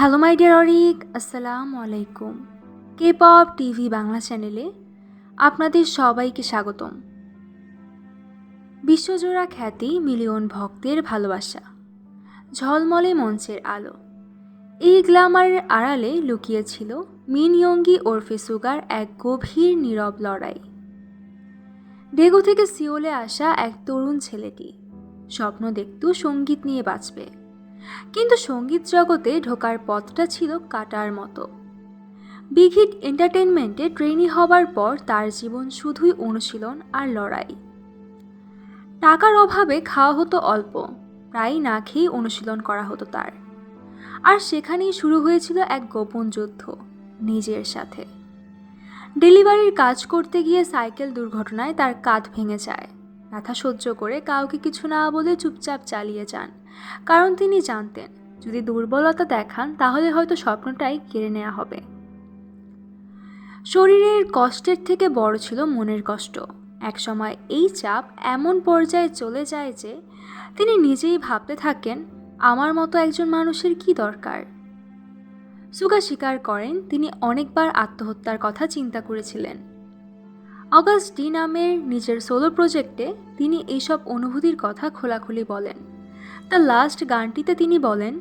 Hello my dear Arik আসসালামু আলাইকুম K pop TV Bangla চ্যানেলে আপনাদের সবাইকে স্বাগতম। বিশ্বজোড়া খ্যাতি মিলিয়ন ভক্তের ভালোবাসা, ঝলমলে মঞ্চের আলো। এই গ্ল্যামারের আড়ালে লুকিয়েছিল মিন ইয়ঙ্গি ওরফে সুগার এক গভীর নীরব লড়াই। ডেগো থেকে সিওলে আসা এক তরুণ ছেলেটি, স্বপ্ন দেখত সংগীত নিয়ে বাঁচবে। কিন্তু সংগীত জগতে ঢোকার পথটা ছিল কাটার মতো। বিগিট এন্টারটেনমেন্টে ট্রেনি হবার পর তার জীবন শুধুই অনুশীলন আর লড়াই। টাকার অভাবে খাওয়া হতো অল্প প্রায় না খেয়েই অনুশীলন করা হতো তার। আর সেখানেই শুরু হয়েছিল এক গোপন যুদ্ধ, নিজের সাথে। ডেলিভারির কাজ করতে গিয়ে সাইকেল দুর্ঘটনায় তার কাঁধ ভেঙে যায়। ব্যথা সহ্য করে কাউকে কিছু না বলে চুপচাপ চালিয়ে যান। কারণ তিনি জানতেন, যদি দুর্বলতা দেখান, তাহলে হয়তো স্বপ্নটাই কেড়ে নেওয়া হবে। শরীরের কষ্টের থেকে বড় ছিল মনের কষ্ট। একসময় এই চাপ এমন পর্যায়ে চলে যায় যে, তিনি নিজেই ভাবতে থাকেন, আমার মতো একজন মানুষের কি দরকার? সুগা স্বীকার করেন, তিনি অনেকবার আত্মহত্যার কথা চিন্তা করেছিলেন। অগাস্ট ডি নামের নিজের সোলো প্রজেক্টে তিনি এইসব অনুভূতির কথা খোলাখুলি বলেন। দ্য লাস্ট গানটিতে তিনি বলেন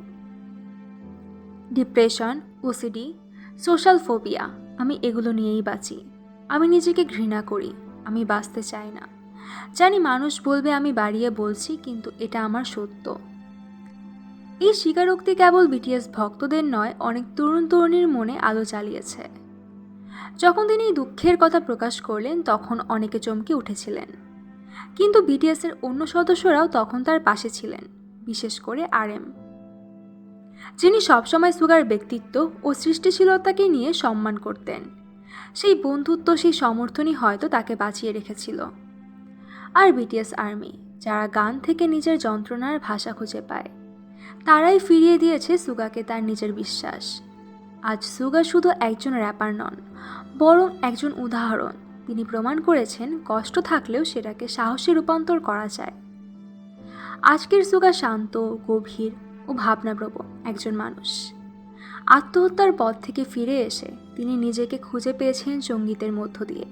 ডিপ্রেশন ওসিডি সোশ্যাল ফোবিয়া আমি এগুলো নিয়েই বাঁচি। আমি নিজেকে ঘৃণা করি, আমি বাঁচতে চাই না। জানি মানুষ বলবে আমি বাড়িয়ে বলছি, কিন্তু এটা আমার সত্য। এই স্বীকারোক্তি কেবল বিটিএস ভক্তদের নয়, অনেক তরুণ তরুণীর মনে আলো জ্বালিয়েছে যখন তিনি দুঃখের কথা প্রকাশ করলেন, তখন অনেকে চমকে উঠেছিলেন। কিন্তু বিটিএসের অন্য সদস্যরাও তখন তার পাশে ছিলেন। বিশেষ করে আরএম। যিনি সবসময় সুগার ব্যক্তিত্ব ও সৃষ্টিশীলতাকে নিয়ে সম্মান করতেন। সেই বন্ধুত্ব, সেই সমর্থনই হয়তো তাকে বাঁচিয়ে রেখেছিল। আর বিটিএস আর্মি, যারা গান থেকে নিজের যন্ত্রণার ভাষা খুঁজে পায়, তারাই ফিরিয়ে দিয়েছে সুগাকে তার নিজের বিশ্বাস। আজ সুগা শুধু একজন র্যাপার নন, বরং একজন উদাহরণ। তিনি প্রমাণ করেছেন কষ্ট থাকলেও সেটাকে সাহসে রূপান্তর করা যায়। আজকের সুগা শান্ত, গভীর ও ভাবনাপ্রবণ একজন মানুষ। আত্মহত্যার পথ থেকে ফিরে এসে তিনি নিজেকে খুঁজে পেয়েছেন সঙ্গীতের মধ্য দিয়ে।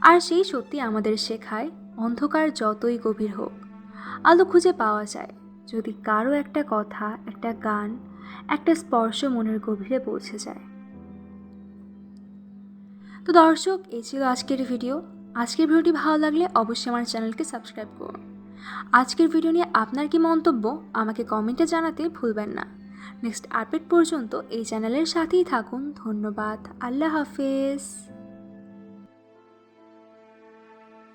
আর সেই সত্যি আমাদের শেখায়, অন্ধকার যতই গভীর হোক, আলো খুঁজে পাওয়া যায়। যদি কারও একটা কথা, একটা গান, একটা স্পর্শ মনের গভীরে পৌঁছে যায়। তো দর্শক, এই ছিল আজকের ভিডিও। আজকের ভিডিওটি ভালো লাগলে অবশ্যই আমার চ্যানেলকে সাবস্ক্রাইব করুন। আজকের ভিডিও নিয়ে আপনার কি মন্তব্য? আমাকে কমেন্টে জানাতে ভুলবেন না। নেক্সট আপডেট পর্যন্ত এই চ্যানেলের সাথেই থাকুন। ধন্যবাদ। আল্লাহ হাফেজ।